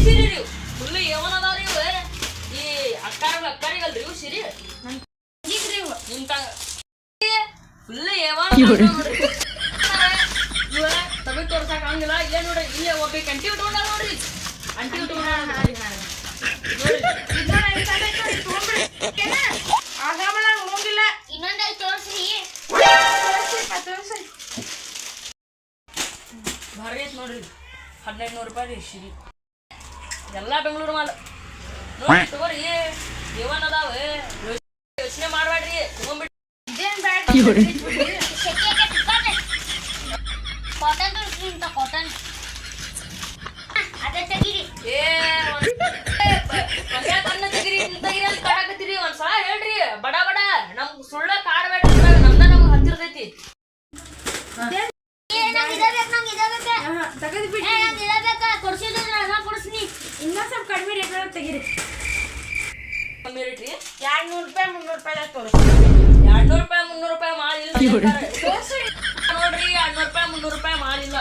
ಸಿರಿ ನೀವು full A one ಅದಾವ್ರಿ ಇವ ಈ ಅಕ್ಕಾರ ಅಕ್ಕಾರಿಗಲ್ರಿ ಇವು ಸಿರಿ ಹಿಂಗಿದ್ರಿ ಇವು. ನಿಮ್ ಏವನ್ ನೋಡ್ರಿ ಇವ ತಗದ್ ತೋರ್ಸಕ್ ಹಂಗಿಲ್ಲ ಇಲ್ಲೇ ನೋಡ್ರಿ ಇಲ್ಲೇ ಒಬ್ಬ ಅಂಟಿ ಉಟ್ಕೊಂಡ ನೋಡ್ರಿ. ಅಂಟಿ ಉಟ್ಕೊಂಡ ನೋಡ್ರಿ. ಭಾರಿ ಐತ್ ನೋಡ್ರಿ. ಹದಿನೈದು ನೂರು ರೂಪಾಯಿ ರೀ ಸಿರಿ ಎಲ್ಲ ಬೆಂಗಳೂರು ಮಾಲ್. ನೋಡ್ರಿ ತಗೋರಿ ಇವನ್ ಅದಾವ. ಯೋಚನೆ ಮಾಡ್ಬೇಡ್ರಿ ತಗೊಂಡ್ಬಿಡ್ರಿ ಇದೇನ್ ಬ್ಯಾಡ ಕಾಟನ್ ತೋರಿಸ್ರಿ ಇಂತ ಕಾಟನ್ ಅದೇ ತೆಗೀರಿ. ಏ ಒಂದ್- ಏ, ಪ- ಪಂಚಾಯತ್ ಅನ್ನ ತೆಗಿರಿ ಇದ್ನ ತೆಗಿರಿ ಅಂತ ಕಾಡಕತ್ತೀರಿ? ಒಂದ್ ಹೇಳ್ರಿ ಬಡ ಬಡ. ನಮ್ ಸುಳ್ಳ ಇದ್ರಾಗ. ನಮ್ದ ನಮ್ಗೆ ಹತ್ತಿರದೈತಿ ಬಿಡಿ. ಕೊಡ್ಸಿದ್ರೆ ಕೊಡಿಸ್ನಿ. ಇನ್ನೂ ಸ್ವಲ್ಪ ಕಡಿಮೆ ರೇಟ್ ತೆಗೀರಿ. ಕಮ್ಮಿ ರೇಟ್ ರೀ. ಎರಡ್ ನೂರು ರೂಪಾಯಿ ಮುನ್ನೂರು ರೂಪಾಯಿ ರೂಪಾಯಿ ಮುನ್ನೂರು ರೂಪಾಯಿ ಮಾಲ್ ನೋಡ್ರಿ ಎರಡು ನೋಡ್ರಿ ರೂಪಾಯಿ ಮುನ್ನೂರು ರೂಪಾಯಿ ಮಾರಿಲ್ಲ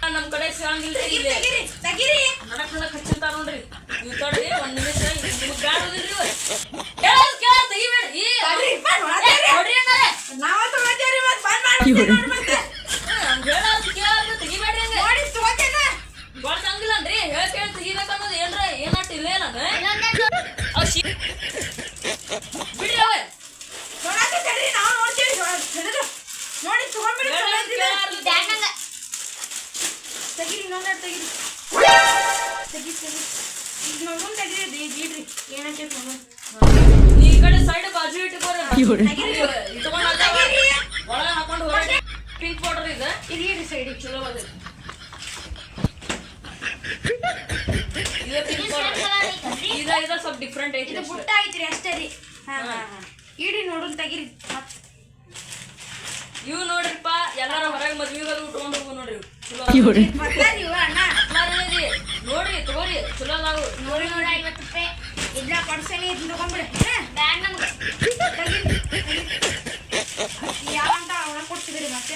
ನಮ್ಮ ನಮ್ ಕಡೆ ಸಿಗಂಗಿಲ್ರಿ ಇಲ್ಲಿ. ತೆಗೀರಿ ತೆಗೀರಿ. ನಡಕ್ ನಡಕ್ ಹಚ್ಚಿರ್ತಾರ ನೋಡ್ರಿ. ಇವ್ ತೊಡ್ರಿ ಒಂದ್ ನಿಮಿಷ ನಿಮ್ಗ್ ಬ್ಯಾಡೋದಿಲ್ರಿ ಕೇಳ ತೆಗಿಬೇಡ್ರಿ? ನೋಡ್ರಿ ನಾವ ತಗೋತೀವ್ರಿ ಮತ್ತ್ ಬಂದ್ ನೋಡ್ ಮತ್ತೆ. ಹಂಗ್ ಹೇಳೋದ್ ಕೇಳೋದ್ ತೆಗಿಬೇಡ್ರಿ ಹಂಗ ನೋಡಿ ತಗೋತೇನ? ಗೊತ್ತಂಗಿಲ್ಲ ಅನ್ರಿ ಹೇಳ್ ಕೇಳಿ ತೆಗಿಬೇಕು ಅನ್ನೋದು ಏನ್ರ ಏನಾಟ್ ಇಲ್ಲ ನಾನು ಇನ್ನೊಂದೇ ಅವ್ ಶಿ ಬಿಡ್ರಿ ಅವ ನೋಡಾಕತ್ತೀರಿ, ನಾವು ನೋಡ್ತೀವಿ. ನೋಡಿ, ಹಿಡಿದು. ನೋಡಿ ತಗೊಂಡ್ಬಿಡಿ ಚಲೋ ಐತಿಲ್ಲ? ತೆಗೀರಿ ತೆಗೀರಿ. ತೆಗಿ ತೆಗಿ ಈಗ ನೋಡ್ಕೊಂಡ್ ತೆಗೀರಿ ಈಗ ಇಡ್ರಿ. ಏನಂತೈತಿ ನೋಡೋಣ ಈ ಕಡೆ ಸೈಡ್ ಬಾಜು ಇಟ್ಕೋರಿ ಇಟ್ಕೊಂಡ್ ಹಾಕೊಂಡು ಹೊರಗೆ. ಪಿಂಕ್ ಪೌಡರ್ ಇದೆ. ಇದು ಇಡ್ರಿ ಸೈಡಿಗೆ ಚಲೋ ಬಂದೈತಿ ಇದು ಪಿಂಕ್ ಪೌಡರ್ ಇದ ಇದ ಸ್ವಲ್ಪ ಡಿಫ್ರೆಂಟ್ ಐತಿ ಇದು. ಬುಟ್ಟ ಐತ್ರಿ ಅಷ್ಟೇ ರೀ. ಹಾ ಹಾ ಹಾ. ಇಡ್ರಿ ನೋಡೋಣ ತೆಗೀರಿ. ಮತ್ತ್ ಇವ್ ನೋಡ್ರಿಪ್ಪ ಎಲ್ಲಾರ ಹೊರಗೆ ಮದ್ವಿಗೆ ಉಟ್ಕೊಂಡು ಹೋಗು ನೋಡ್ರಿ. ಚಲೋ? ನೋಡ್ರಿ ತಗೋರಿ. ಚಲೋ ನಾವು ನೋಡಿ ನೋಡಿ ಐವತ್ತು ರೂಪಾಯಿ ಇದ್ರ ಕೊಡ್ಸೇನಿ ಇದನ್ನ ತಗೊಂಡ್ಬಿಡಿ ಬ್ಯಾಗ್. ಯಾವಂತ ಕೊಡ್ತಿದ್ರಿ ಮತ್ತೆ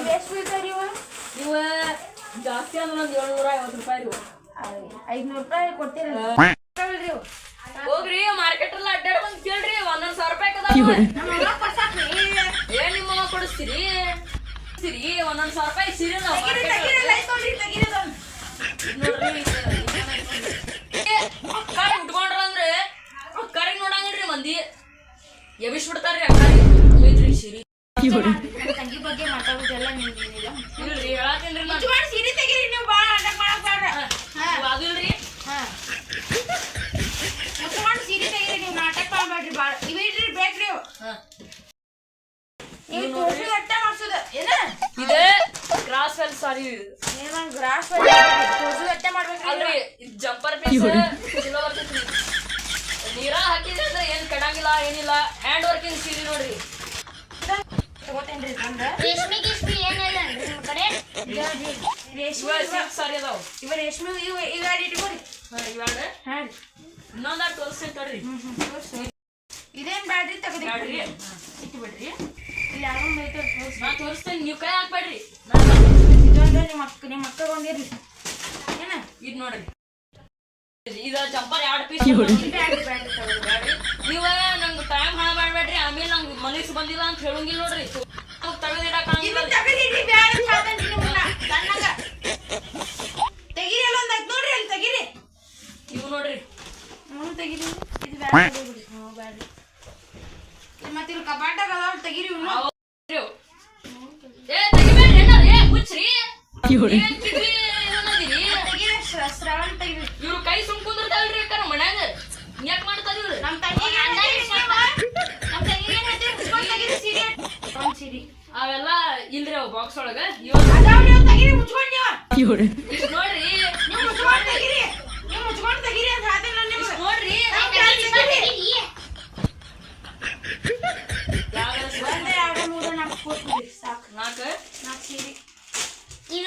ಎಷ್ಟು ಇವ? ಇವ ಜಾಸ್ತಿ ಅಂದ್ರೆ ಒಂದ್ ಏಳ್ನೂರ ಐವತ್ತು ರೂಪಾಯಿ ರೀ ಇವು. ಐದ್ನೂರು ರೂಪಾಯಿ ಕೊಡ್ತೀರಲ್ಲ ಹೋಗ್ರಿ ಮಾರ್ಕೆಟ್ ಎಲ್ಲ ಅಡ್ಡಾಡ್ ಬಂದ್ ಕೇಳ್ರಿ ಒಂದೊಂದ್ ಸಾವಿರ ರೂಪಾಯಿ ಅದಾವ ನಮ್ಮ ಅವ್ವ ಕೊಡ್ಸಾಕ್ರಿ. ಏನ್ ಸಿರಿ ಕೊಡಿಸ್ತೀರಿ ಒಂದೊಂದ್ ಸಾವಿರ ರೂಪಾಯಿ ಸಿರಿ ಅಕ್ಕಾರಿ ಉಟ್ಕೊಂಡ್ರ ಅಂದ್ರೆ ಅಕ್ಕಾರಿಗೆ ನೋಡಂಗಿಲ್ರಿ ಮಂದಿ. ಎಬಿಸ್ ಬಿಡ್ತಾರ್ರಿ ಅಕ್ಕಾರಿ ಸಿರಿ ತಂಗಿ ಬಗ್ಗೆ ಮಾತಾಡೋದೆಲ್ಲ ಹೇಳತ್ತೀನ್ರಿ ಸೀರೆ ನೀರ ಹಾಕಿದ್ರೆ ಅಂದ್ರೆ ಏನ್ ಕೆಡಂಗಿಲ್ಲ ಏನಿಲ್ಲ. ಹ್ಯಾಂಡ್ ವರ್ಕಿಂಗ್ ಸೀರೆ ನೋಡ್ರಿ. ರೇಷ್ಮೆ ಗೀಷ್ಮೆ ಏನಿಲ್ಲ ಕಡೆ? ಸಾರಿ ಅದಾವ. ಇವ ರೇಷ್ಮೆ ಇವ ಇವ ಎರಡು ಇಟ್ಕೊರಿ ಇವಾಗ ಹಾ ರೀ. ಇನ್ನೊಂದಾರು ತೋರಿಸ್ತೇನೆ ತಡ್ರಿ. ಹ್ಮ್ ಹ್ಮ್ ತೋರ್ಸಿ. ಇದೇನ್ ಬ್ಯಾಡ್ರಿ ತೆಗೆದು ಬ್ಯಾಡ್ರಿ? ಇಟ್ಟು ಬಿಡ್ರಿ ಇಲ್ಲಿ ಯಾರೋ ನಾ ತೋರಿಸ್ತೇನೆ ನೀವು ಕೈ ಹಾಕ್ಬೇಡ್ರಿ. ನಿಮ್ಮ ಅಕ್ಕ ನಿಮ್ಮ ಅಕ್ಕ ಬಂದಿರ್ರಿ ಏನ? ಇದ್ ನೋಡ್ರಿ. ಇದ ಜಂಪರ್ ಎರಡು ಪೀಸ್ ನೀವ ನಂಗೆ ಟೈಮ್ ಹಣ ಮಾಡ್ಬೇಡ್ರಿ ಆಮೇಲೆ ನಂಗೆ ಮನಸ್ಸು ಬಂದಿಲ್ಲ ಅಂತ ಹೇಳಂಗಿಲ್ಲ ನೋಡ್ರಿ. ಇವು ನೋಡ್ರಿ. ತೆಗೀರಿ ಇದು ಬ್ಯಾಡ್ರಿ. ಮತ್ತೆ ಇಲ್ಲಿ ಕಪಾಟಾಗ ಅದಾವ ತೆಗೀರಿ ಇವ್ನು. ಏ ತೆಗಿಬೇಡ್ರಿ ಏ ಹುಚ್ಚ್ರಿ ಏನ್ ಕಿವಿ ಏನದಿರಿ ತೆಗೀರಿ ಶ್ರ- ಶ್ರವಣ ತೆಗೀರಿ ಇವ್ರು ಕೈ ಸುಮ್ ಕುಂದಿರ್ತಾವ್ರಿ ಅಕ್ಕಾರ ಮನ್ಯಾಗ ಯಾಕೆ ಮಾಡ್ತಾರ ಇವ್ರು ನಮ್ಮ ತಂಗಿಗೆ ಏನ್ ಹೇಳ್ತೀರಿ ನೀವು? ನಮ್ಮ ತಂಗಿಗೆ ಏನ್ ಹೇಳ್ತೀರಿ? ಮುಚ್ಕೊಂಡ್ ತೆಗೀರಿ ಸೀರೆ ಒಂದ್ ಸೀರೆ ಅವೆಲ್ಲ ಇಲ್ರಿ ಅವ್ ಬಾಕ್ಸ್ ಒಳಗ. ನೋಡ್ರಿ. ನಾಲ್ಕು ಕೊಟ್ಬಿಡಿ ಸಾಕು. ನಾಕ ನಾಲ್ಕು ಸೀರೆ. ಈಗ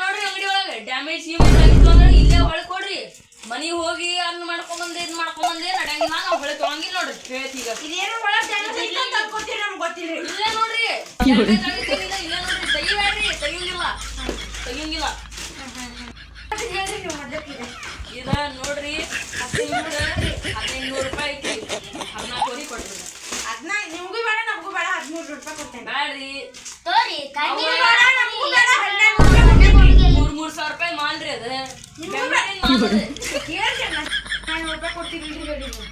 ನೋಡ್ರಿ ಅಂಗಡಿ ಒಳಗೆ ಡ್ಯಾಮೇಜ್ ಗೀಮೇಜ್ ಆಗಿತ್ತು ಅಂದ್ರೆ ಇಲ್ಲೇ ಕೊಡ್ರಿ. ಮನಿಗ್ ಹೋಗಿ ಅದ್ನ ಮಾಡ್ಕೊಂಬಂದೆ ಇದ್ ಮಾಡ್ಕೊಂಬಂದೆ ನಡೆಯಂಗಿಲ್ಲ ನಾವು ಹೊಳೆ ತೊಳಂಗಿಲ್ಲ ನೋಡ್ರಿ. ಹೇಳ್ತೀಗ ಇದೇನೋ ಒಳಗ್ ಇಲ್ಲ ಅಂತ ಅನ್ಕೋತೀರಿ ನಮ್ಗ್ ಗೊತ್ತಿಲ್ರಿ ಇಲ್ಲೇ ನೋಡ್ರಿ. ಎರಡ್ನೇ ತೆಗಿತೀನಿಲ್ಲ, ಇಲ್ಲೇ ನೋಡ್ರಿ. ತೆಗಿಬೇಡ್ರಿ ತೆಗಿಯಂಗಿಲ್ಲ. ತೆಗಿಯಂಗಿಲ್ಲ. ಇದು. ನೋಡ್ರಿ ಹದಿನೈದು ರೂಪಾಯಿ ಐತಿ. ಹದಿನಾಲ್ಕು ಕೊಟ್ರಿ. ಅದ್ನ ನಿಮ್ಗೂ ಬೇಡ ನಮಗೂ ಬೇಡ ಹದಿಮೂರು ರೂಪಾಯಿ ಕೊಡ್ತೇನೆ. ಬ್ಯಾಡ್ರಿ. ತೋರಿ. ಬೇಡ, ನಮಗೂ ಬೇಡ ಹನ್ನೆರಡು ರೂಪಾಯಿ ಕೊಡ್ತೀನಿ ಮೂರ್ ಮೂರ್ ಸಾವಿರ ರೂಪಾಯಿ ಮಾಲ್ರಿ ಅದ. ನಿಮ್ಗೂ ಬೆಂಗಳೂರಿನ್ ಮಾಲ್ ಅದ. ಹೇಳ್ರಿ ಅಣ್ಣ. ನಾನ್ನೂರು ರೂಪಾಯಿ ಕೊಡ್ತೀನಿ ಇಲ್ರಿ. ನೀವು.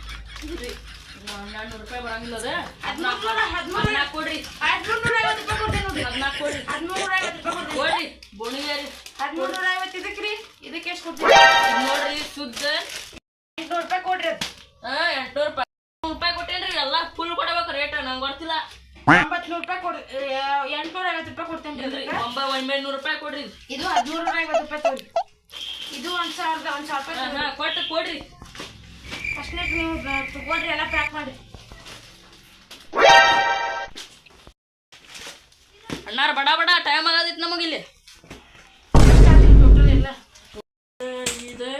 ರೂಪಾಯಿ ಬರಂಗಿಲ್ಲ ಅದ. ಹದ್ಮೂರ್ ನೂರ ಹದ್ಮೂರ್ ಹದಿನಾಲ್ಕು ಕೊಡ್ರಿ. ಹದ್ಮೂರ್ ನೂರ ಐವತ್ತು ರೂಪಾಯಿ ಕೊಡ್ತೇನೆ ನೋಡ್ರಿ. ಹದಿನಾಲ್ಕು ಕೊಡ್ರಿ. ಹದ್ಮೂರ್ ನೂರ ಐವತ್ತು ರೂಪಾಯಿ ಕೊಡ್ತೇನೆ. ಕೊಡ್ರಿ. ಬೋಣಿಗೆ ಹದ್ಮೂರ್ ನೂರ ಐವತ್ತು ಇದಕ್ರಿ ಇದಕ್ಕೆ ಎಷ್ಟು ಕೊಡ್ತೀವಿ ಇದ್ ನೋಡ್ರಿ ಶುದ್ಧ. ಎಂಟ್ನೂರು ರೂಪಾಯಿ ಕೊಡ್ರಿ ಅದು. ಹಾ ಎಂಟ್ನೂರು ರೂಪಾಯಿ. ಕೊಡ್ಬೇಕು ರೇಟ್ ನಂಗೆ ಗೊತ್ತಿಲ್ಲ. ಒಂಬತ್ತು ರೂಪಾಯಿ ಕೊಡಿ ಎಂಟ್ನೂರ ಐವತ್ತು ರೂಪಾಯಿ ಕೊಡ್ತೇನೆ ಇಲ್ರಿ ಒಂಬ ಒಂಬೈನೂರು ರೂಪಾಯಿ ಕೊಡ್ರಿ. ಇದು ಹದಿಮೂರು ಐವತ್ತು ರೂಪಾಯಿ ತಗೊಳ್ಳಿ ಇದು ಒಂದ್ ಸಾವಿರದ ಒಂದ್ ಸಾವಿರ ರೂಪಾಯಿ ಕೊಟ್ಟು ಕೊಡ್ರಿ. ನೀವು ತಗೊಳ್ರಿ ಎಲ್ಲ ಪ್ಯಾಕ್ ಮಾಡಿ. ಅಣ್ಣಾರ ಬಡ ಬಡ ಟೈಮ್ ಆಗದಿತ್ತು ನಮಗಿಲ್ಲಿ ಟೋಟಲ್ ಎಲ್ಲ ಇದು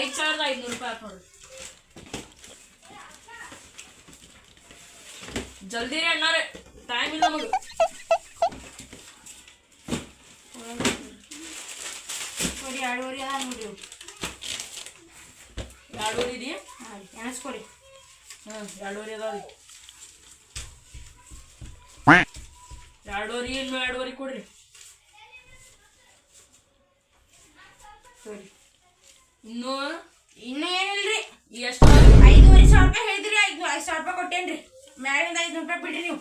ಐದು ಸಾವಿರದ ಐದುನೂರು ರೂಪಾಯಿ ಆತ್ ಜಲ್ದಿ ರೀ ಅಣ್ಣಾರೆ. ಟೈಮ್ ಇಲ್ಲ ನಮಗೆ. ನೋಡಿ ಎರಡೂವರೆ ಅದ ನೋಡಿ. ಎರಡೂವರೆ ಇದೀ ಹಾಂ ರೀ ಎಣಸ್ಕೊಡಿ. ಹಾಂ ಎರಡೂವರೆ ಅದಾವ ರೀ. ಎರಡೂವರೆ ಇನ್ನು ಎರಡೂವರೆ ಕೊಡ್ರಿ. ಸರಿ ಇನ್ನು ಇನ್ನೂ ಏನಿಲ್ರಿ ಎಷ್ಟು? ಐದೂವರೆ ಸಾವಿರ ರೂಪಾಯಿ ಹೇಳಿದ್ರಿ ಐದು ಐದು ಸಾವಿರ ರೂಪಾಯಿ ಕೊಟ್ಟೇನ್ರಿ. ಮ್ಯಾಲಿಂದ ಐದು ರೂಪಾಯಿ ಬಿಡ್ರಿ ನೀವು.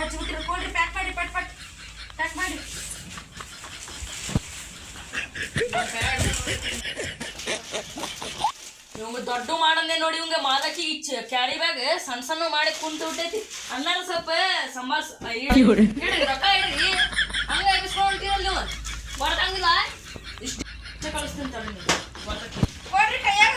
ಹಚ್ಬಿಟ್ಟಿರ ಕೊಡ್ರಿ ಪ್ಯಾಕ್ ಮಾಡಿ ಪಟ್ ಪಟ್. ಪ್ಯಾಕ್ ಮಾಡಿ. ಇವಂಗ ದೊಡ್ಡ ಮಾಡಂದೆ ನೋಡಿ ಇವಂಗ ಮಾದಕಿ ಕ್ಯಾರಿ ಬ್ಯಾಗ್ ಸಣ್ಣ ಸಣ್ಣ ಮಾಡಿ ಕುಂತು ಬಿಟ್ಟೈತಿ. ಅನ್ನಾರ ಸ್ವಲ್ಪ ಸಂಬಾರ್ ಇಡ್ರಿ ರೊಕ್ಕ ಹಂಗ ನೀವು ಬರ್ತಂಗಿಲ್ಲ ಇಷ್ಟ ಕಳಿಸ್ತೀನಿ ತಗೊಳ್ಳಿ ನೀವು. ಕೊಡ್ರಿ ಕೈಯಾಗ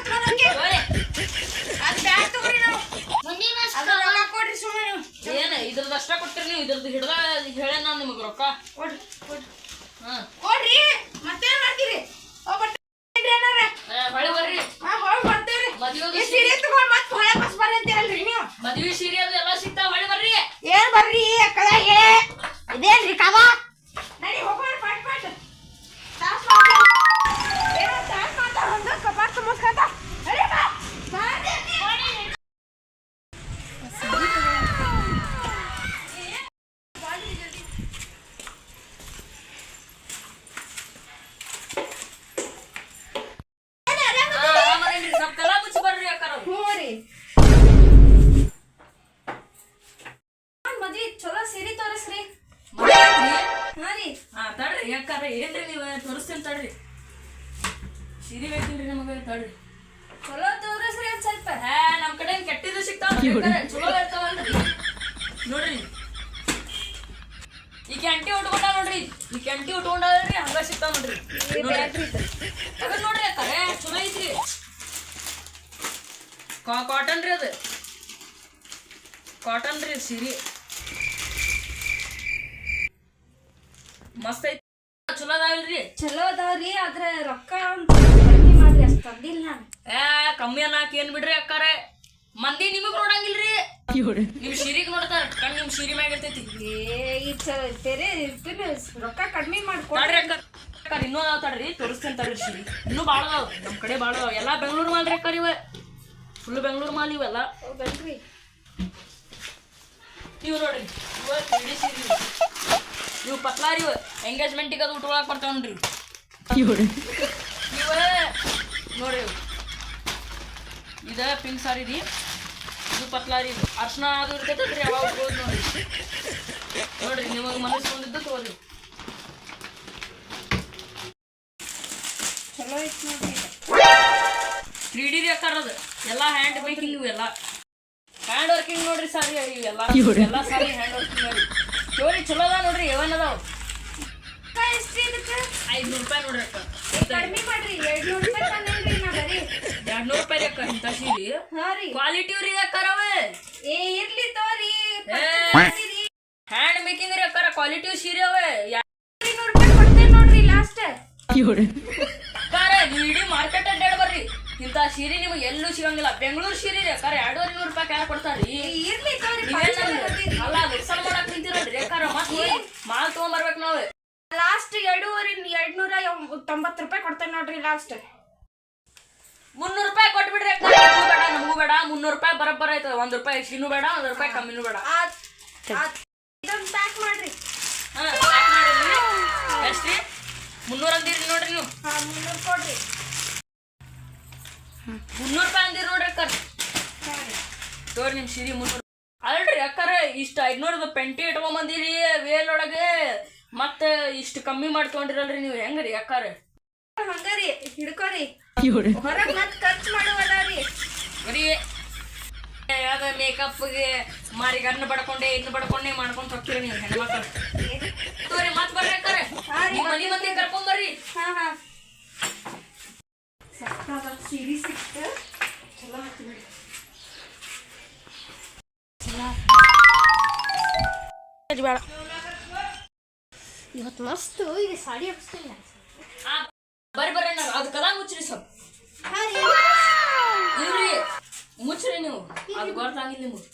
ಕಾಟನ್ ರೀ ಅದು. ಕಾಟನ್ ರೀ ಸೀರೆ. ಮಸ್ತ್ ಐತಿ. ಚಲೋ ಅದಾವಲ್ರಿ ಚಲೋ ಅದಾವ್ರಿ ಆದ್ರೆ ರೊಕ್ಕ ಕಡಿಮೆ ಮಾಡ್ರಿ ಅಷ್ಟ್ ತಂದಿಲ್ಲ ನಾನು. ಏ ಕಮ್ಮಿ ಅನ್ನಕ್ ಏನ್ ಬಿಡ್ರಿ ಅಕ್ಕಾರೆ? ಮಂದಿ ನಿಮಗ್ ನೋಡಂಗಿಲ್ರಿ? ನಿಮ್ ಶಿರಿಗ್ ನೋಡ್ತಾರ ಕಣ್ ನಿಮ್ ಸಿರಿ ಮ್ಯಾಗ ಇರ್ತೈತಿ. ಏ ಈ ಚ ಬೇರೆ ಇರ್ತೀನಿ ರೊಕ್ಕ ಕಡಿಮೆ ಮಾಡ್ಕೊಡ್ರಿ. ತಡ್ರಿ ಅಕ್ಕ. ಅಕ್ಕಾರ ಇನ್ನೂ ಅದಾವ ತಡ್ರಿ ತೋರಿಸ್ತೇನೆ ತಡ್ರಿ ಶಿರಿ ಇನ್ನೂ ಭಾಳ ಅದಾವ ನಮ್ ಕಡೆ ಭಾಳ ಅದಾವ. ಎಲ್ಲಾ ಬೆಂಗಳೂರು ಮಾಲ್ ರೀ ಅಕ್ಕಾರ ಇವ ಫುಲ್ ಬೆಂಗಳೂರು ಮಾಲ್ ಇವೆಲ್ಲ ಹೌದಲ್ರಿ ಇವು ನೋಡ್ರಿ ಇವ ಪತ್ಲಾರಿ ಇವ ಎಂಗೇಜ್ಮೆಂಟಿಗೆ ಅದು ಉಟ್ಕೊಳಕ್ ಬರ್ತಾವ ನೋಡ್ರಿ. ಇವ ನೋಡಿ. ಇದ ಪಿಂಕ್ ಸಾರಿ ರೀ. ಇದು ಪತ್ಲಾರಿ ಇದು. ಅರ್ಶನ ಅದು ಇರ್ತೈತಲ್ರಿ ಯಾವಾಗ ಉಟ್ಕೊಳ್ಳೋದು ನೋಡ್ರಿ. ನೋಡ್ರಿ ನಿಮಗೆ ಮನಸ್ಸು ಬಂದಿದ್ದು ತೋರಿ ಚಲೋ ಐತಿ ನೋಡ್ರಿ. ತ್ರೀ ಡಿ ಅಕ್ಕಾರದು ಎಲ್ಲ ಹ್ಯಾಂಡ್ ಮೇಕಿಂಗ್ ಇವೆಲ್ಲ ಹ್ಯಾಂಡ್ ವರ್ಕಿಂಗ್ ನೋಡ್ರಿ ಸರಿ ಇವೆಲ್ಲ ಎಲ್ಲ ಸಾರಿ ಹ್ಯಾಂಡ್ ವರ್ಕಿಂಗ್ ನೋಡ್ರಿ ಜೋರಿ ಚಲೋ ಅದ ನೋಡ್ರಿ ಏವನ್ ಅದಾವ? ಐದ್ನೂರು ರೂಪಾಯಿ ನೋಡ್ರಿ ಅಕ್ಕ. ಕಡಿಮೆ ಮಾಡ್ರಿ ಎರಡ್ನೂರು ರೂಪಾಯಿ ತಂದೇನ್ರಿ ನಾ ಬರೀ. ಎರಡ್ ನೂರು ರೂಪಾಯಿ ಅಕ್ಕ ಇಂಥ ಸೀರೆ. ಹಾ ರೀ. ಕ್ವಾಲಿಟಿ ರೀ ಅಕ್ಕಾರವೆ ಏ ಇರ್ಲಿ ತೋರಿ. ಹ್ಯಾಂಡ್ ಮೇಕಿಂಗ್ ರೀ ಅಕ್ಕಾರ ಕ್ವಾಲಿಟಿ ಸೀರೆ ಅವೆ. ಯಾ- ನೂರು ರೂಪಾಯಿ ಕೊಡ್ತೇನೆ ನೋಡ್ರಿ ಲಾಸ್ಟ್ ಇಂಥ ಸೀರೆ ನಿಮಗೆ ಎಲ್ಲೂ ಸಿಗಂಗಿಲ್ಲ. ಬೆಂಗಳೂರು ಸೀರೆ ರೀ ಅಕ್ಕಾರ ಎರಡೂವರೆ ನೂರು ರೂಪಾಯಿ ಯಾರು ಕೊಡ್ತಾರ್ರಿ ಇರ್ಲಿ ತಗೋರಿ ಅಲ್ಲ ನುಕ್ಸಾನ್ ಮಾಡಕ್ ನಿಂತಿರೋದ್ರಿ ಮತ್ತೆ ಮಾಲ್ ತಗೊಂಡ್ಬರ್ಬೇಕು ನಾವು. ಲಾಸ್ಟ್ ಎರಡೂವರೆ ಎರಡ್ನೂರ ತೊಂಬತ್ತು ರೂಪಾಯಿ ಕೊಡ್ತೇನೆ ನೋಡ್ರಿ ಲಾಸ್ಟ್. ಮುನ್ನೂರು ರೂಪಾಯಿ ಕೊಟ್ಬಿಡ್ರಿ ಬೇಡ ನಮಗೂ ಬೇಡ. ಮುನ್ನೂರು ರೂಪಾಯಿ ಬರಬ್ಬರ ಆಯ್ತದ. ಒಂದ್ ರೂಪಾಯಿ ಹೆಚ್ಚಿನೂ ಬೇಡ ಒಂದ್ ರೂಪಾಯಿ ಕಮ್ಮಿನೂ ಬೇಡ. ಇದೊಂದು ಪ್ಯಾಕ್ ಮಾಡ್ರಿ. ಹಾ ಪ್ಯಾಕ್ ಮುನ್ನೂರು ಅಂದಿರಿ ನೋಡ್ರಿ ನೀವು. ಹಾ ಮುನ್ನೂರು ಕೊಡ್ರಿ. ಮುನ್ನೂರು ರೂಪಾಯಿ ಅಂದಿರಿ ನೋಡ್ರಿ ಅಕ್ಕ. ತೋರಿ ನಿಮ್ ಸಿರಿ ಮುನ್ನೂರು. ಅಲ್ರಿ ಅಕ್ಕಾರ ಇಷ್ಟ ಐದ್ನೂರದ ಪೆಂಟಿ ಇಟ್ಕೊಂಬಂದಿರಿ ವೇಲ್ ಒಳಗೆ ಮತ್ತೆ ಇಷ್ಟು ಕಮ್ಮಿ ಮಾಡ್ಕೊಂಡಿರಲ್ರಿ ನೀವು. ಹೆಂಗ್ರಿ ಅಕ್ಕಾರ? ಹಂಗಾರಿ ಹಿಡ್ಕೋರಿ. ಹೊರಗ್ ಮತ್ ಖರ್ಚು ಮಾಡುವದಾರಿ. ಬರೀ ಯಾವ್ದ ಮೇಕಪ್ಗೆ ಮಾರಿ ಗಣ್ಣ ಬಡ್ಕೊಂಡೆ ಇನ್ನು ಬಡ್ಕೊಂಡೆ ಮಾಡ್ಕೊಂಡ್ ಹೋಗ್ತೀರಿ ನೀವು ಹೆಣ್ಮಕ್ಳು. ತೋರಿ ಮತ್ ಬರ್ರಿ ಅಕ್ಕಾರ. ಮನಿ ಮಂದಿ ಕರ್ಕೊಂಡ್ ಬರ್ರಿ. ಹಾ ಹಾ. ಸಕ್ಕತ್ತಾದ ಸೀರೆ ಸಿಕ್ತು ಚಲೋ ಆಯ್ತು ಬೇಡ ಇವತ್ತು ಮಸ್ತ್ ಈಗ ಸಾಡಿ ಹಾಕ್ಸ್ತಿಲ್ಲ ಆ, ಬರ್ರಿ ಬರ್ರಿ ಅದು ಕದ ಮುಚ್ಚ್ರಿ ಸ್ವಲ್ಪ. ಇಲ್ರಿ ಮುಚ್ಚ್ರಿ ನೀವು. ಅದು ಗೊತ್ತಾಗಿಲ್ಲ ನಿಮ್ಗೆ.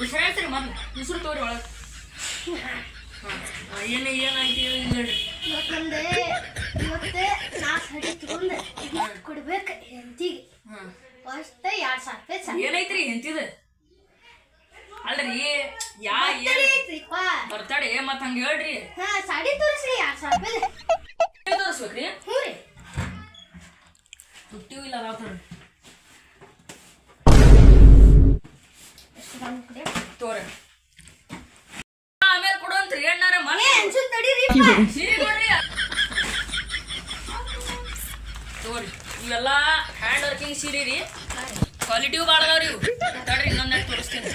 ಉಸಿರಾಯ್ತ್ರಿ ಮೊದ್ಲು. ಉಸಿರು ತೋರಿ ಒಳಗೆ. ಏನು ಏನಾಯ್ತು ಏನು ಹೇಳ್ರಿ ಇವತ್ತು ನಮ್ದು ಇವತ್ತು ನಾ ಸಡಿ ತಗೊಂಡು ಕೊಡ್ಬೇಕು ಹೆಂತಿಗೆ ಹಾಂ. ಫಸ್ಟ್ ಎರಡ್ ಸಾವಿರ ರೂಪಾಯಿ ಸಾಲ ಏನೈತ್ರಿ ಎಂತಿದ ಅಲ್ರಿ ಯಾ ಐತ್ರಿಪ್ಪ. ಬರ್ತಾಡೆ ಮತ್ತೆ ಹಂಗೆ ಹೇಳ್ರಿ. ಹಾ ಸಾಡಿ ತೋರಿಸ್ರಿ ಎರಡ್ ಸಾವಿರ ರೂಪಾಯಿ. ತೋರಿಸ್ಬೇಕ್ರಿ? ಹ್ಞೂ ರೀ. ತುಟ್ಟಿಯೂ ಇಲ್ಲ ಅದಾವ ತೋರಿ ಮನೆ ಅನ್ಸುತ್ತೆ ತಡೀರಿ ತೋರಿ ಇವೆಲ್ಲ ಹ್ಯಾಂಡ್ ವರ್ಕಿಂಗ್ ಸೀರೆ ರೀ. ಕ್ವಾಲಿಟಿಯೂ ಭಾಳ ತಡ್ರಿ ಇನ್ನೊಂದ್ ತೋರಿಸ್ತೀನಿ.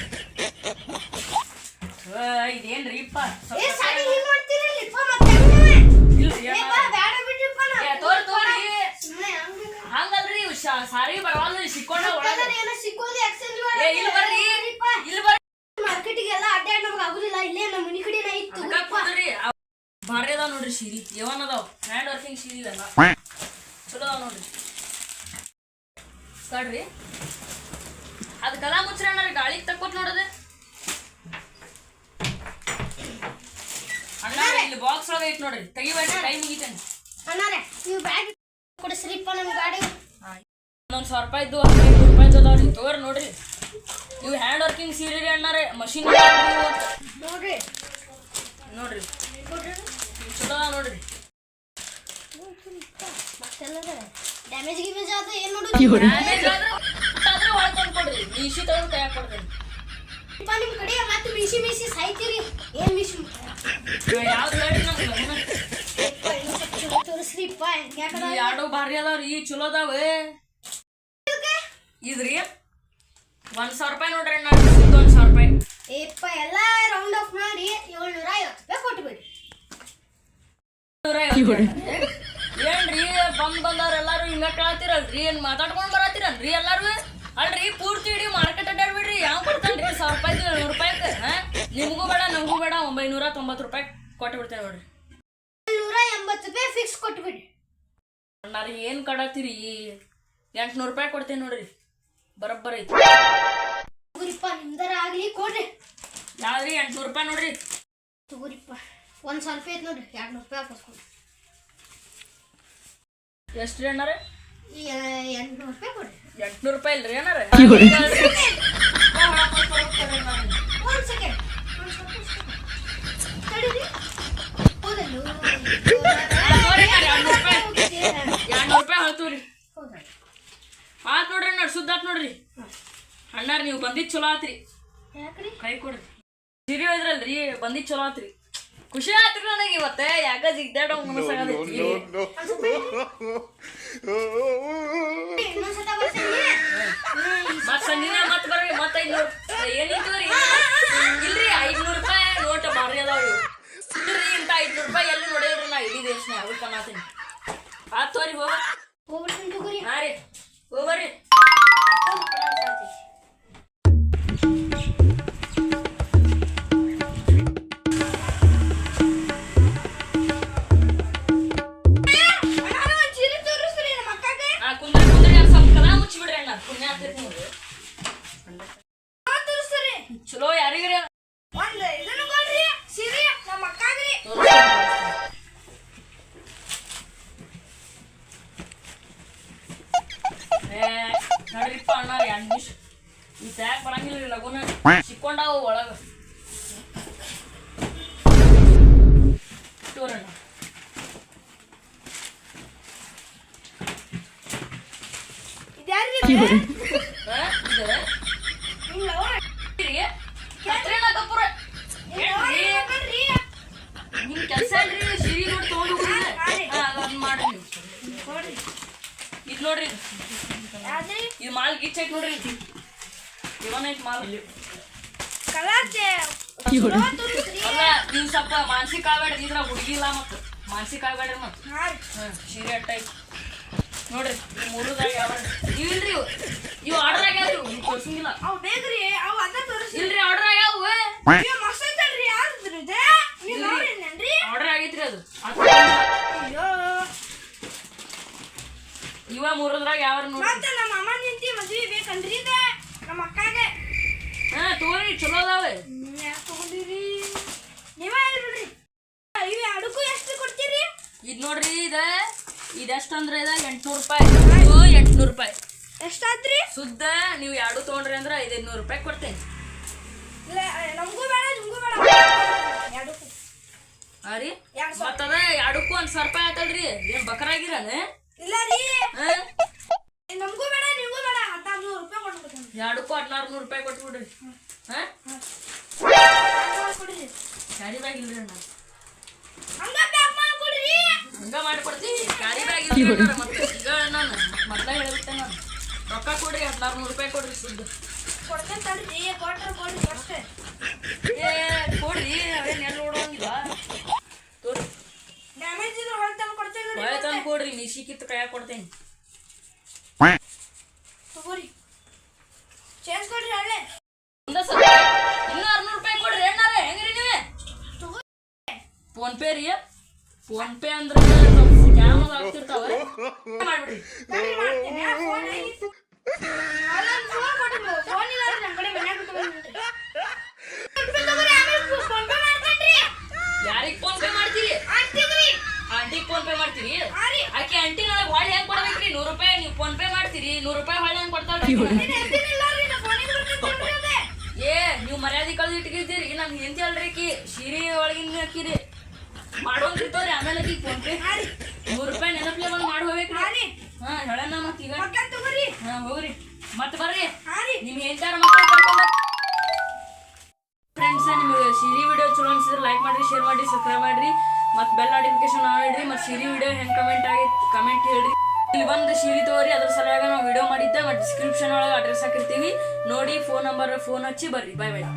ಇದೇನ್ರಿ ಇಪ್ಪ. ತೋರಿ ತೋರಿ? ಹಂಗಲ್ರಿ ಸಾರಿ ಬರವಲ್ರಿ ಸಿಕ್ಕೊಂಡ ಒಳಗ ಇಲ್ಲಿ ಬರ್ರಿ. ಇಲ್ಲಿ ಬರ್ರಿ. ಮಾರ್ಕೆಟಿಗೆ ಎಲ್ಲ ಅಡ್ಡಾಡ್ ನಮ್ಗೆ ಆಗುದಿಲ್ಲ. ಇಲ್ಲೇ ನಮ್ಮ ಮನಿ ಕಡೆನ ಇತ್ತು. ಭಾರಿ ಅದಾವ ನೋಡ್ರಿ ಸೀರಿ. ಏವನ್ ಅದಾವ. ಹ್ಯಾಂಡ್ ವರ್ಕಿಂಗ್ ಸೀರಿ ಅಲ್ಲ ಚಲೋ ಅದಾವ ನೋಡ್ರಿ. ತಡ್ರಿ. ಅದ್ ಕಲಾ ಮುಚ್ಚ್ರಿ ಅಣ್ಣ ಗಾಳಿಗೆ ತಕ್ಕೋತ್ ನೋಡದೆ. ಅಣ್ಣ ಇಲ್ಲಿ ಬಾಕ್ಸ್ ಒಳಗೆ ಇಟ್ ನೋಡ್ರಿ. ತೆಗಿಬೇಡ ಟೈಮ್ ಮುಗಿತೇನೆ. ಅಣ್ಣಾರೆ ನೀವು ಬ್ಯಾಗ್ ಕೊಡಿಸ್ರಿಪ್ಪ ನಮ್ಗೆ ಗಾಡಿ. ಒಂದೊಂದು ಸಾವಿರ ರೂಪಾಯಿದ್ದು ಹದಿನೈದು ರೂಪಾಯಿ ಅದಾವ್ರಿ. ತಗೋರಿ ನೋಡ್ರಿ. ಇವು ಹ್ಯಾಂಡ್ ವರ್ಕಿಂಗ್ ಸೀರೆ ರೀ ಅಣ್ಣಾರೆ ಮಷಿನ್ ನೋಡ್ರಿ. ನೋಡ್ರಿ. ನೋಡ್ರಿ. ಇವ್ ಚಲೋ ಅದಾವ ನೋಡ್ರಿ. ಮತ್ತೆಲ್ಲದ ಡ್ಯಾಮೇಜ್ ಗಿಮೇಜ್ ಆದ ಏನ್ ನೋಡು? ಡ್ಯಾಮೇಜ್ ಆದ್ರೆ ಆದ್ರೆ ಒಳಗೆ ತಂದು ಕೊಡ್ರಿ. ಮೀಶಿ ತಗೊಂಡು ಕೈ ಕೊಡ್ರಿ. ಇಪ್ಪ ನಿಮ್ ಕಡೆ ಮತ್ತೆ ಮಿಸಿ ಮಿಸಿ ಸಾಯ್ತೀರಿ? ಏನ್ ಮಿಸಿ ಯಾವ್ದು ಹೇಳಿ ನಮ್ಗೆ ತೋರಿಸ್ರಿಪ್ಪ ಯಾಕದ ಈ ಎರಡು ಭಾರಿ ಅದಾವ್ರಿ ಈ ಚಲೋ ಅದಾವೆ ಇದ್ರಿ? ಒಂದ್ ಸಾವಿರ ರೂಪಾಯಿ ನೋಡ್ರಿ ಅಣ್ಣ ಒಂದ್ ಸಾವಿರ ರೂಪಾಯಿ. ಏಪ್ಪ ಎಲ್ಲ ರೌಂಡ್ ಆಫ್ ಮಾಡಿ ಏಳ್ನೂರ ಐವತ್ತು ರೂಪಾಯಿ ಕೊಟ್ಬಿಡಿ. ಏನ್ರಿ ಬಂದ್ ಬಂದವ್ರ ಎಲ್ಲಾರು ಹಿಂಗ ಕೇಳತ್ತೀರಲ್ರಿ ಏನ್ ಮಾತಾಡ್ಕೊಂಡ್ ಬರತ್ತೀರಲ್ರಿ ಎಲ್ಲಾರು? ಅಲ್ರಿ ಪೂರ್ತಿ ಇಡೀ ಮಾರ್ಕೆಟ್ ಅಡ್ಡಾಡ್ಬಿಡ್ರಿ ಯಾವ ಕೊಡ್ತಾನ್ರಿ? ಸಾವಿರ ರೂಪಾಯಿ ನೂರು ರೂಪಾಯಿ ನಿಮಗೂ ಬೇಡ ನಮಗೂ ಬೇಡ ಒಂಬೈನೂರ ತೊಂಬತ್ತು ರೂಪಾಯಿ ಕೊಟ್ಟು ಬಿಡ್ತೇನೆ ನೋಡ್ರಿ. ನೂರ ಎಂಬತ್ತು ರೂಪಾಯಿ ಫಿಕ್ಸ್ ಕೊಟ್ಬಿಡಿ. ನಾನು ಏನ್ ಕಡತ್ತೀರಿ ಎಂಟ್ನೂರು ರೂಪಾಯಿ ಕೊಡ್ತೇನೆ ನೋಡ್ರಿ. ಬರೋಬ್ಬರ ಐತಿ. ತಗೋರಿಪ್ಪ ನಿಮ್ದರ ಆಗ್ಲಿ ಕೊಡ್ರಿ. ಯಾವ್ದ್ರಿ ಎಂಟ್ನೂರು ರೂಪಾಯಿ ನೋಡ್ರಿ. ತಗೋರಿಪ್ಪ ಒಂದ್ ಸ್ವಲ್ಪ ರೂಪಾಯಿ ಐತ್ ನೋಡ್ರಿ ಎರಡ್ ನೂರು ರೂಪಾಯಿ ಹಾಕಿಸ್ಕೊಂಡು ಎಷ್ಟು ರೀ ಅಣ್ಣಾರ? ಎಂಟ್ನೂರು ರೂಪಾಯಿ ಕೊಡ್ರಿ. ಎಂಟ್ನೂರು ರೂಪಾಯಿ ಇಲ್ರಿ ಏನಾರ ಒಂದ್ ಸೆಕೆಂಡ್ ತಡೀರಿ. ಹೌದಲ್ಲು? ಎರಡ್ನೂರು ರೂಪಾಯಿ. ಹೇಳ್ತೀವ್ರಿ ಹೌದಾ ಆತ್ ನೋಡ್ರಿ ಅಣ್ಣ ಸುದ್ದಾತ್ ನೋಡ್ರಿ. ಅಣ್ಣಾರ ನೀವು ಬಂದಿದ್ ಚಲೋ ಆತ್ರಿ. ಯಾಕ್ರಿ? ಕೈ ಕೊಡ್ರಿ. ಸಿರಿ ಹೋದ್ರಲ್ರಿ ಬಂದಿದ್ ಚಲೋ ಆತ್ರಿ. ಖುಷಿ ಆತ್ರಿ ನನಗೆ ಇವತ್ತೆ ಯಾಕ ಜಿಗ್ದಾಡ ಮತ್ ಸಂಜಿನ ಮತ್ ಬರ್ರಿ ಮತ್ ಐದ್ನೂರು ಏನಿಂತೀವ್ರಿ ಇಲ್ರಿ ಐದ್ನೂರು ರೂಪಾಯಿ ನೋಟ ಬಾರಿ ಅದಾವ್ರಿ ಇಂತ ಐದ್ನೂರು ರೂಪಾಯಿ ಎಲ್ಲಿ ನೋಡಿದ್ರಿ ನಾ ಇಡೀ ದೇಶನ ಅವ್ರು ಅನ್ನತೀನಿ ಆತ್ ತೋರಿ ಹೋಗ. ಹೋಗ್ಬಿಡ್ತೀನಿ ಹಾ ರೀ. 501 ಇದು ನೋಡ್ರಿ ಇದು ಮಾಲ್ ಗಿಚ್ ಐತ್ ನೋಡ್ರಿ ಇವನ್ ಐತ್ ಮಾಲ್ ಅಲ್ಲ ನೀವು ಸ್ವಲ್ಪ ಮಾನಸಿಕ ಆಗ್ಬೇಡ್ರಿ ಇದ್ರ ಹುಡುಗಿಲ್ಲ ಮತ್ತು. ಮಾನಸಿಕ ಆಗ್ಬೇಡ್ರಿ ಮತ್ತು. ಹಾ ರೀ ಹಾಂ ಸೀರೆ ಅಟ್ಟ ನೋಡ್ರಿ. ಮೂರುದಾಗ ಯಾವ ಇವಿಲ್ರಿ ಇವು ಇವು ಆರ್ಡರ್ ಇವು ತೋರ್ಸಂಗಿಲ್ಲ. ಅವ್ ಬೇಕ್ರಿ. ಅವ್ ಅದ ತೋರಿಸಿ. ಇಲ್ರಿ ಆರ್ಡರ್ ಆಗ್ಯಾವ. ಮತ್ತದ ಎರಡಕ್ಕೂ ಒಂದ್ ರೂಪಾಯಿ ಆತಲ್ರಿ ಏನ್ ಬಕರಾಗಿರಲ್ಲ ಇಲ್ಲ ರೀ. ನಮಗೂ ಬೇಡ ನಿಮಗೂ ಬೇಡ. ಹದಿನಾರು ನೂರು ರೂಪಾಯಿ ಕೊಟ್ಬಿಡ್ತೀನಿ. ಎರಡಕ್ಕೂ ಹದಿನಾರು ನೂರು ರೂಪಾಯಿ ಕೊಟ್ಬಿಡ್ರಿ. ಹಾ? ಕ್ಯಾರಿ ಬ್ಯಾಗ್ ಇಲ್ರಿ ಅಣ್ಣ. ಹಂಗ ಮಾಡ್ಕೊಡ್ತೀನಿ ಕ್ಯಾರಿ ಬ್ಯಾಗ್ ಇಲ್ರಿ ಅಣ್ಣ ಮತ್ತೆ ಈಗ ನಾನು ಮೊದ್ಲ ಹೇಳ್ಬಿಟ್ಟೆ ನಾನು. ರೊಕ್ಕ ಕೊಡ್ರಿ ಹದಿನಾರು ನೂರು ರೂಪಾಯಿ ಕೊಡ್ರಿ ಸುದ್ದ. ಕೊಡ್ತೇನೆ ತಡ್ರಿ. ಕೊಟ್ರೆ ಕೊಡ್ರಿ ಅಷ್ಟೇ. ಏ ಕೊಡ್ರಿ. ಅವೇನ್ ಎಲ್ಲ ನೋಡೋಂಗಿಲ್ಲ ತೋರಿ ಡ್ಯಾಮೇಜ್ ಇದ್ರೆ ಹೊಳ್ ತಂದು ಕೊಡ್ತೇನೆ ನೋಡಿ ಹೊಳೆ ತಂದು ಕೊಡ್ರಿ ಮಿಶಿ ಕಿತ್ತು ಕೈಯಾಗ ಕೊಡ್ತೇನೆ. ಮರ್ಯಾದೆ ಕಳ್ದು ಇಟ್ಕಿದ್ದೀರಿ. ನಾನು ಅಲ್ರಿ ಆಕಿ ಸೀರೆ ಒಳಗಿನ ಹಾಕಿರಿ ಮಾಡೋಂಗಿರ್ತವ್ರಿ ಆಮೇಲೆ ಈಗ ಫೋನ್ ಪೇ. ನೂರು ರೂಪಾಯಿ ನೆನಪ್ಲೆ ಬಂದು ಮಾಡಿ ಹೋಗ್ಬೇಕ್ರಿ. ಹಾ ಹೇಳಣ್ಣ ಮತ್ತೆ ಈಗ. ಹಾ ಹೋಗ್ರಿ. ಮತ್ತೆ ಬರ್ರಿ. ಹಾರಿ. ನಿಮ್ಗೆ ಮಕ್ಕಳು ಕರ್ಕೊಂಡ್ ಫ್ರೆಂಡ್ಸ್ ನಿಮ್ಗೆ ಸಿರಿ ವಿಡಿಯೋ ಚಲೋ ಅನ್ಸಿದ್ರೆ ಲೈಕ್ ಮಾಡ್ರಿ ಶೇರ್ ಮಾಡ್ರಿ ಸಬ್ಸ್ಕ್ರೈಬ್ ಮಾಡ್ರಿ. ಮತ್ತು ಬೆಲ್ ನೋಟಿಫಿಕೇಶನ್ ಆನ್ ಇಡ್ರಿ. ಮತ್ತು ಸಿರಿ ವಿಡಿಯೋ ಹೆಂಗೆ ಕಮೆಂಟ್ ಆಗಿ ಕಮೆಂಟ್ ಹೇಳ್ರಿ. ಇಲ್ಲಿ ಒಂದು ಸಿರಿ ತಗೋರಿ. ಅದ್ರ ಸಲುವಾಗಿ ನಾವು ವಿಡಿಯೋ ಮಾಡಿದ್ದೆ ಮತ್ತು ಡಿಸ್ಕ್ರಿಪ್ಷನ್ ಒಳಗೆ ಅಡ್ರೆಸ್ ಹಾಕಿರ್ತೀವಿ. ನೋಡಿ ಫೋನ್ ನಂಬರ್ ಫೋನ್ ಹಚ್ಚಿ ಬರ್ರಿ. ಬಾಯ್ ಬಾಯ್